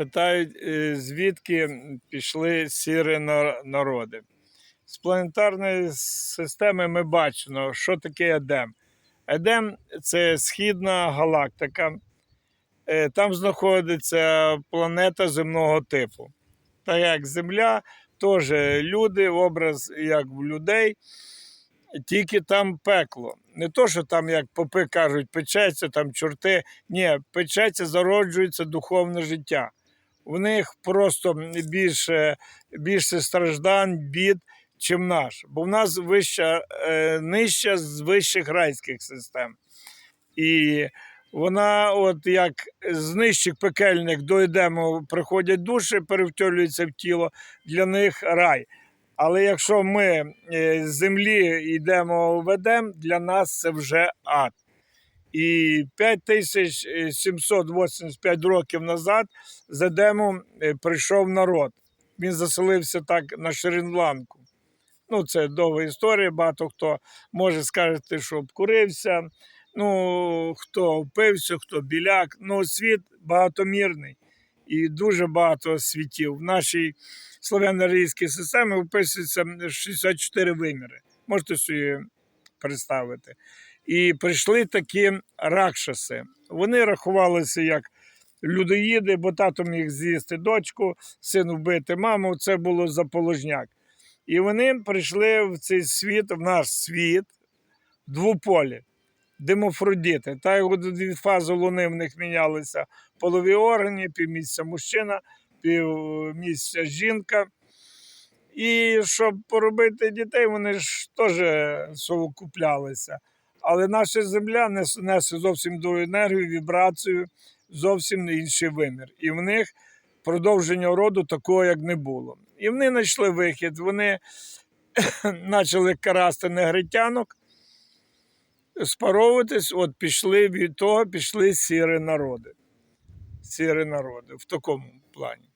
питають, е, звідки пішли сірі на- народи. З планетарної системи ми бачимо, що таке Едем. Едем це східна галактика. Е, Там знаходиться планета земного типу. Так як Земля, теж люди, образ як в людей, тільки там пекло. Не то, що там, як попи кажуть, печеться, там чорти. Ні, печеться, зароджується духовне життя. В них просто більше, більше страждань, бід, чим наш. Бо в нас вища, е, нижча з вищих райських систем. І вона, от як з нижчих пекельних до Едему приходять душі, перевтілюються в тіло, для них рай. Але якщо ми е, з землі йдемо в Едем, для нас це вже ад. І 5785 років назад з Едему е, прийшов народ. Він заселився так на Шрі-Ланку. Ну, це довга історія. Багато хто може сказати, що обкурився, ну, хто впився, хто біляк. Ну, світ багатомірний і дуже багато світів. В нашій слов'яно-арійській системі вписується 64 виміри. Можете собі представити. І прийшли такі ракшаси. Вони рахувалися як людоїди, бо тато міг з'їсти дочку, син вбити маму. Це було заположняк. І вони прийшли в цей світ, в наш світ, двополі, демофродіти. Та от дві фази луни в них мінялися полові органи, півмісяця мужчина, півмісяця жінка. І щоб поробити дітей, вони ж теж совокуплялися. Але наша земля несе зовсім другу енергію, вібрацію, зовсім інший вимір. І в них продовження роду такого, як не було. І вони знайшли вихід. Вони почали карасти негритянок, спаровуватись, от пішли від того, пішли сірі народи. Сірі народи в такому плані.